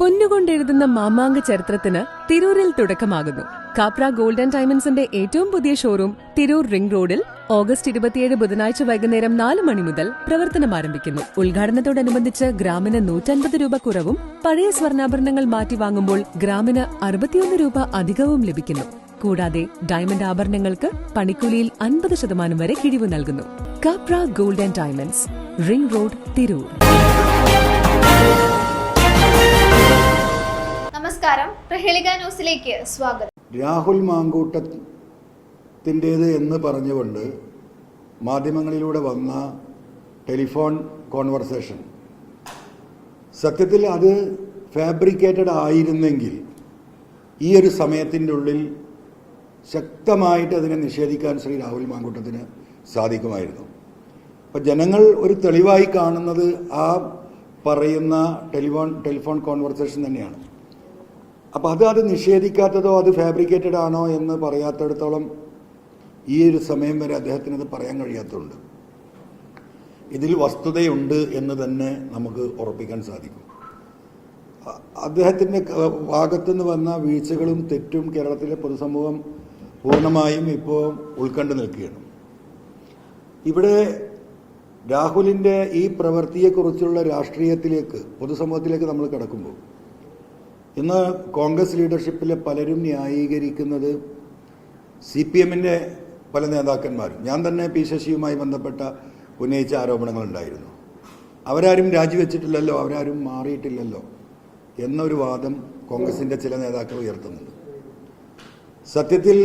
പൊന്നുകൊണ്ടെഴുതുന്ന മാമാങ്ക ചരിത്രത്തിന് തിരൂരിൽ തുടക്കമാകുന്നു. കാപ്ര ഗോൾഡൻ ഡയമണ്ട്സിന്റെ ഏറ്റവും പുതിയ ഷോറൂം തിരൂർ റിംഗ് റോഡിൽ ഓഗസ്റ്റ് ഇരുപത്തിയേഴ് ബുധനാഴ്ച വൈകുന്നേരം നാല് മണി മുതൽ പ്രവർത്തനം ആരംഭിക്കുന്നു. ഉദ്ഘാടനത്തോടനുബന്ധിച്ച് ഗ്രാമിന് നൂറ്റൻപത് രൂപ കുറവും പഴയ സ്വർണാഭരണങ്ങൾ മാറ്റി വാങ്ങുമ്പോൾ ഗ്രാമിന് അറുപത്തിയൊന്ന് രൂപ അധികവും ലഭിക്കുന്നു. കൂടാതെ ഡയമണ്ട് ആഭരണങ്ങൾക്ക് പണിക്കൂലിയിൽ അൻപത് ശതമാനം വരെ കിഴിവ് നൽകുന്നു. Kapra golden diamonds ring road Tirur. നമസ്കാരം. പ്രഹേളിക ന്യൂസിലേക്ക് സ്വാഗതം. രാഹുൽ മാങ്കൂട്ടത്തിന്റേത് എന്ന് പറഞ്ഞുകൊണ്ട് മാധ്യമങ്ങളിലൂടെ വന്ന ടെലിഫോൺ കോൺവെർസേഷൻ. സത്യത്തിൽ അത് ഫാബ്രിക്കേറ്റഡ് ആയിരുന്നെങ്കിൽ ഈ ഒരു സമയത്തിന്റെ ഉള്ളിൽ ശക്തമായിട്ട് അതിനെ നിഷേധിക്കാൻ ശ്രീ രാഹുൽ മാങ്കൂട്ടത്തിന് സാധിക്കുമായിരുന്നു. അപ്പോൾ ജനങ്ങൾ ഒരു തെളിവായി കാണുന്നത് ആ പറയുന്ന ടെലിഫോൺ ടെലിഫോൺ കോൺവെർസേഷൻ തന്നെയാണ്. അപ്പോൾ അത് അത് നിഷേധിക്കാത്തതോ അത് ഫാബ്രിക്കേറ്റഡ് ആണോ എന്ന് പറയാത്തിടത്തോളം ഈ ഒരു സമയം വരെ അദ്ദേഹത്തിന് അത് പറയാൻ കഴിയാത്തതുണ്ട്. ഇതിൽ വസ്തുതയുണ്ട് എന്ന് തന്നെ നമുക്ക് ഉറപ്പിക്കാൻ സാധിക്കും. അദ്ദേഹത്തിന്റെ ഭാഗത്തുനിന്ന് വന്ന വീഴ്ചകളും തെറ്റും കേരളത്തിലെ പൊതുസമൂഹം പൂർണമായും ഇപ്പോൾ ഉൾക്കണ്ടു നിൽക്കുകയാണ്. ഇവിടെ രാഹുലിന്റെ ഈ പ്രവൃത്തിയെക്കുറിച്ചുള്ള രാഷ്ട്രീയത്തിലേക്ക് പൊതുസമൂഹത്തിലേക്ക് നമ്മൾ കിടക്കുമ്പോൾ ഇന്ന് കോൺഗ്രസ് ലീഡർഷിപ്പിലെ പലരും ന്യായീകരിക്കുന്നത് സി പി എമ്മിന്റെ പല നേതാക്കന്മാരും. ഞാൻ തന്നെ പി ശശിയുമായി ബന്ധപ്പെട്ട ഉന്നയിച്ച ആരോപണങ്ങളുണ്ടായിരുന്നു. അവരാരും രാജിവെച്ചിട്ടില്ലല്ലോ അവരാരും മാറിയിട്ടില്ലല്ലോ എന്നൊരു വാദം കോൺഗ്രസിന്റെ ചില നേതാക്കൾ ഉയർത്തുന്നുണ്ട്. സത്യത്തിൽ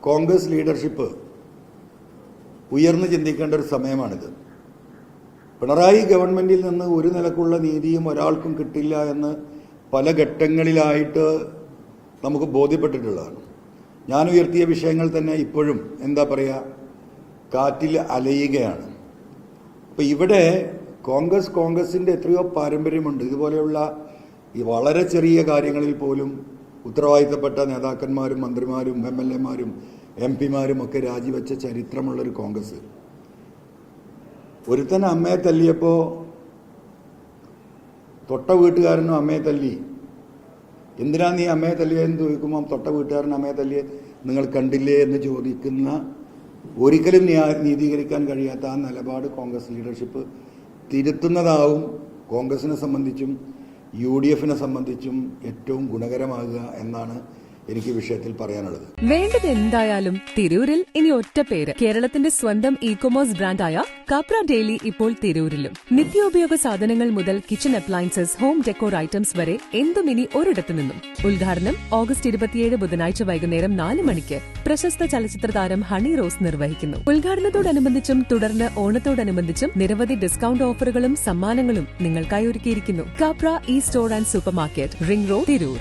കോൺഗ്രസ് ലീഡർഷിപ്പ് ഉയർന്നു ചിന്തിക്കേണ്ട ഒരു സമയമാണിത്. പിണറായി ഗവൺമെന്റിൽ നിന്ന് ഒരു നിലക്കുള്ള നീതിയും ഒരാൾക്കും കിട്ടില്ല എന്ന് പല ഘട്ടങ്ങളിലായിട്ട് നമുക്ക് ബോധ്യപ്പെട്ടിട്ടുള്ളതാണ്. ഞാൻ ഉയർത്തിയ വിഷയങ്ങൾ തന്നെ ഇപ്പോഴും എന്താ പറയുക കാറ്റിൽ അലയുകയാണ്. അപ്പോൾ ഇവിടെ കോൺഗ്രസ് കോൺഗ്രസിന്റെ എത്രയോ പാരമ്പര്യമുണ്ട്. ഇതുപോലെയുള്ള ഈ വളരെ ചെറിയ കാര്യങ്ങളിൽ പോലും ഉത്തരവാദിത്തപ്പെട്ട നേതാക്കന്മാരും മന്ത്രിമാരും എം എൽ എമാരും എം പിമാരും ഒക്കെ രാജിവെച്ച ചരിത്രമുള്ളൊരു കോൺഗ്രസ്. ഒരുത്തൻ അമ്മയെ തല്ലിയപ്പോൾ തൊട്ട വീട്ടുകാരനും അമ്മയെ തല്ലി. എന്തിനാ നീ അമ്മയെ തല്ലിയെന്ന് ചോദിക്കുമ്പോൾ തൊട്ട വീട്ടുകാരൻ അമ്മയെ തല്ലിയെ നിങ്ങൾ കണ്ടില്ലേ എന്ന് ചോദിക്കുന്ന ഒരിക്കലും നീതീകരിക്കാൻ കഴിയാത്ത ആ നിലപാട് കോൺഗ്രസ് ലീഡർഷിപ്പ് തിരുത്തുന്നതാവും കോൺഗ്രസിനെ സംബന്ധിച്ചും യു ഡി എഫിനെ സംബന്ധിച്ചും ഏറ്റവും ഗുണകരമാകുക എന്നാണ് എനിക്ക് ഈ വിഷയത്തിൽ പറയാനുള്ളത്. വേണ്ടത് എന്തായാലും തിരൂരിൽ ഇനി ഒറ്റ പേര്. കേരളത്തിന്റെ സ്വന്തം ഇ കൊമേഴ്സ് ബ്രാൻഡായ കാപ്ര ഡെയിലി ഇപ്പോൾ തിരൂരിലും. നിത്യോപയോഗ സാധനങ്ങൾ മുതൽ kitchen appliances home decor items വരെ എന്തും ഇനി ഒരിടത്തു നിന്നും. ഉദ്ഘാടനം ഓഗസ്റ്റ് ഇരുപത്തിയേഴ് ബുധനാഴ്ച വൈകുന്നേരം നാല് മണിക്ക് പ്രശസ്ത ചലച്ചിത്ര താരം ഹണി റോസ് നിർവഹിക്കുന്നു. ഉദ്ഘാടനത്തോടനുബന്ധിച്ചും തുടർന്ന് ഓണത്തോടനുബന്ധിച്ചും നിരവധി ഡിസ്കൌണ്ട് ഓഫറുകളും സമ്മാനങ്ങളും നിങ്ങൾക്കായി ഒരുക്കിയിരിക്കുന്നു. Kapra e store and supermarket ring road Tirur.